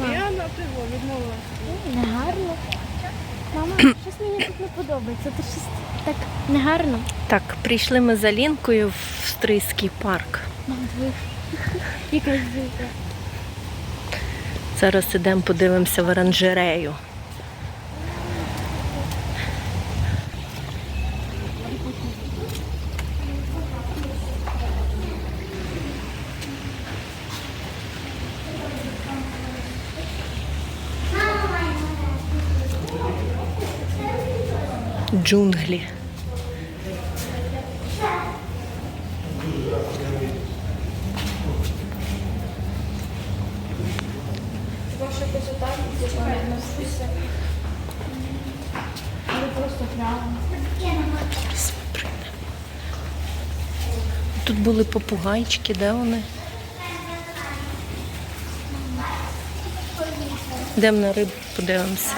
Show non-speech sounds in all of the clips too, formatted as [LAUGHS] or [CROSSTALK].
Я на пиво відмовилася. Не гарно. Мама, щось мені тут не подобається. Це щось так негарно. Так, прийшли ми за Лінкою в Стрийський парк. Мам. [LAUGHS] Якась зуба. Зараз ідемо подивимося в оранжерею. Джунглі. Ваша красота, типа, на список. Але просто прямо. Зараз ми прийдемо. Тут були попугайчики, де вони? Йдемо на рибу, подивимося.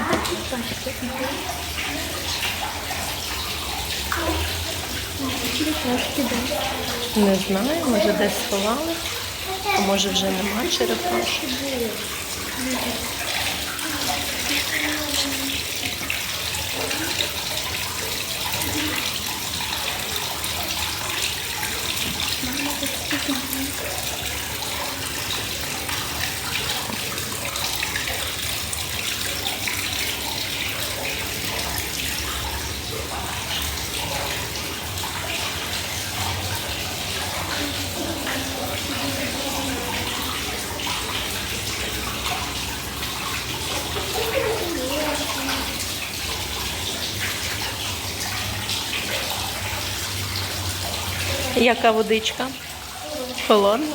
Черепашки, да. Не знаю, може десь сховали, а може вже нема черепашок. Яка водичка? Холодна.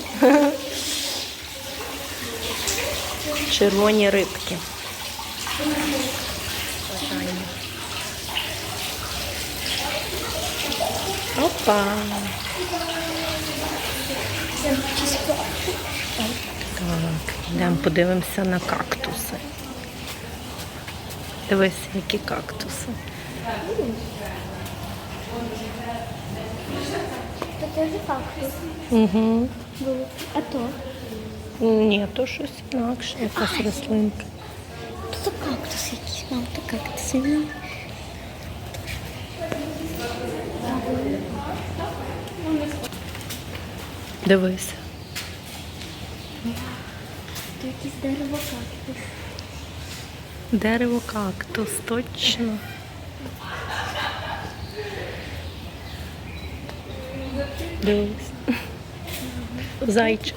Червоні рибки. Опа. Так, йдемо подивимося на кактуси. Дивись, які кактуси. Теж кактус. Угу. Були. А то? Ні, то щось інакше, якась рослинка. То кактус якийсь, мам, то кактус. Ні. Дивись. То якийсь дерево кактус. Дерево кактус, точно. Дивись. Зайчик.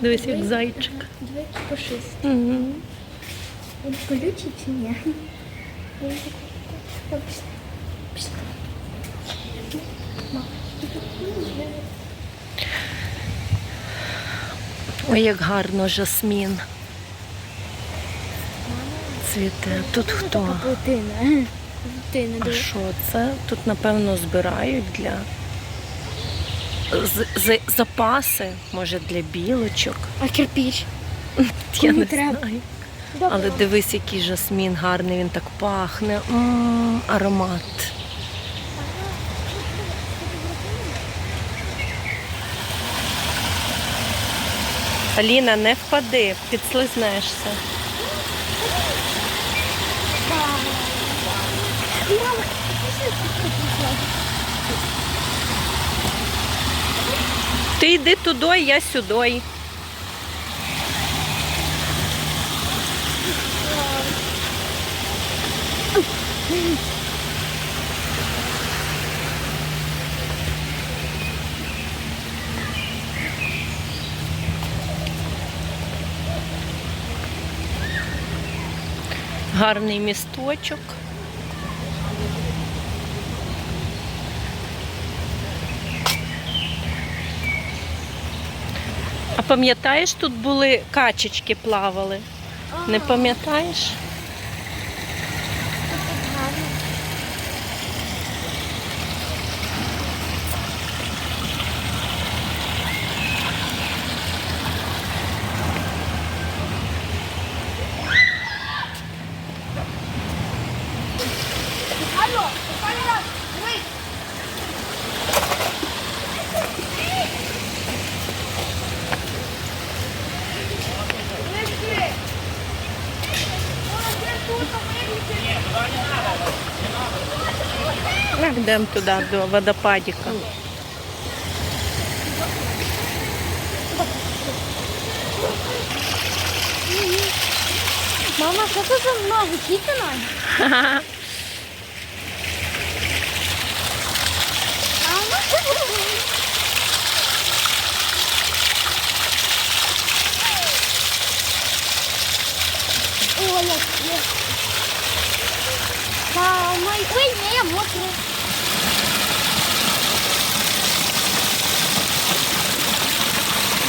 Дивись, як зайчик. Диви, який пушистий. Угу. Він колючий чи ні? Ой, як гарно жасмін. Цвіте. Тут хто? Така паутина. Паутина, А що це? Тут, напевно, збирають для з- з- запаси, може, для білочок. А кирпіч? Я Кому не треба? знаю. Добре. Але дивись, який жасмін гарний, він так пахне. М, аромат. Аліна, не впади, підслизнешся. Мама, пішли. Ти йди туди, я сюди. Гарний місточок. А пам'ятаєш, тут були качечки плавали? Не пам'ятаєш? Алло, останній раз, дивись. Йдемо туди, до водопадика? Мама, що це за много? Кітина? [LAUGHS]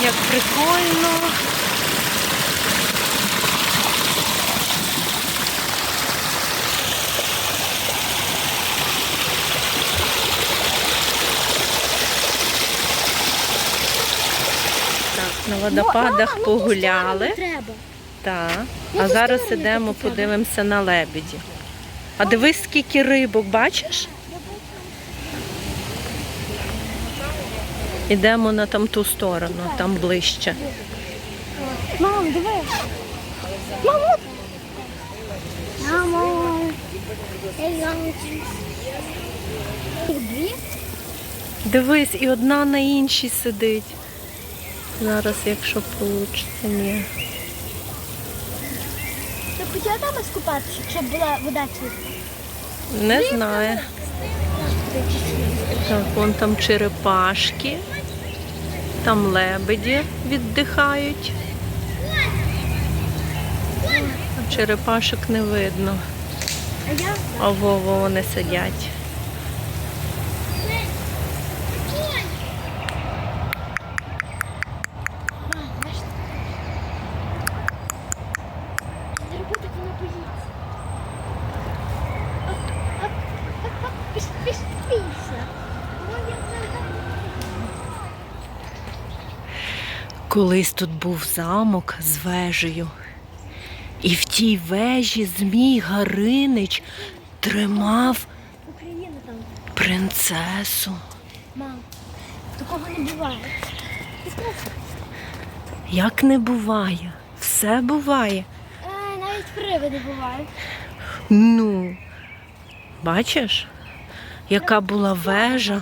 Як прикольно. Так, на водопадах Мама, ну, погуляли. ту Треба. Так. Ну, А зараз ідемо, подивимося на лебеді. А дивись, скільки рибок, бачиш? Ідемо на там ту сторону, там ближче. Мам, диви. Мамо. Мамо. Дивись, і одна на іншій сидить. Зараз, якщо вийде, ні. Ти хотіла там скупатися, щоб була вода чиста? Не знаю. Так, вон там черепашки, там лебеді віддихають. Черепашок не видно. А Вова вони сидять. Колись тут був замок з вежею. І в тій вежі Змій Гаринич тримав принцесу. Мам, такого не буває. Як не буває, все буває. Ай, навіть привиди бувають. Ну, бачиш, яка була вежа?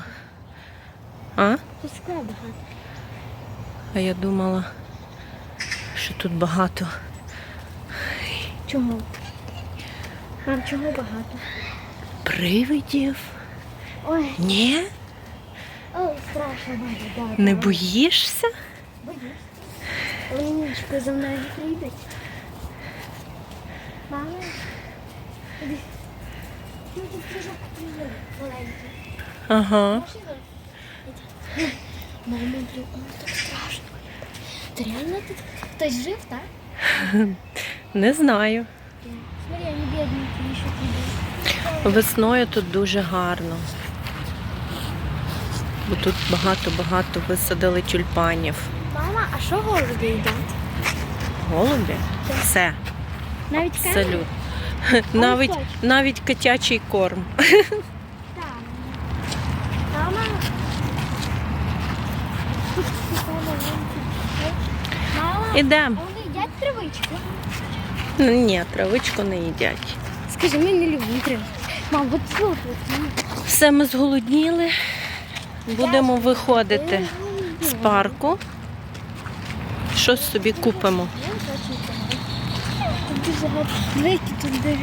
А? Скла багато. А я думала, що тут багато. Чому? Мам, чого багато? Привидів? Ой, Ні? ой, страшно буде, да. Не боїшся? Боюсь. Вони нічко за мною прийдуть. Мама, іди. Ну, тут кружок маленький. Ага. Мама, блін, о, так страшно. Реально тут хтось жив, так? [LAUGHS] Не знаю. Смотри, они бедненькие еще придут. Весною тут дуже гарно. Бо тут багато-багато висадили тюльпанів. Мама, а що голуби їдять? Голубі? Все, Навіть абсолютно. [LAUGHS] Навіть, навіть котячий корм. [LAUGHS] Так. Мама. Ідемо. а вони їдять травичку? Ну, Ні, травичку не їдять. Скажи, ми не любимо травичку. Мам, от тут. Все, ми зголодніли. Будемо виходити з парку. Щось собі купимо. Дуже гарно. Великі тут дерева.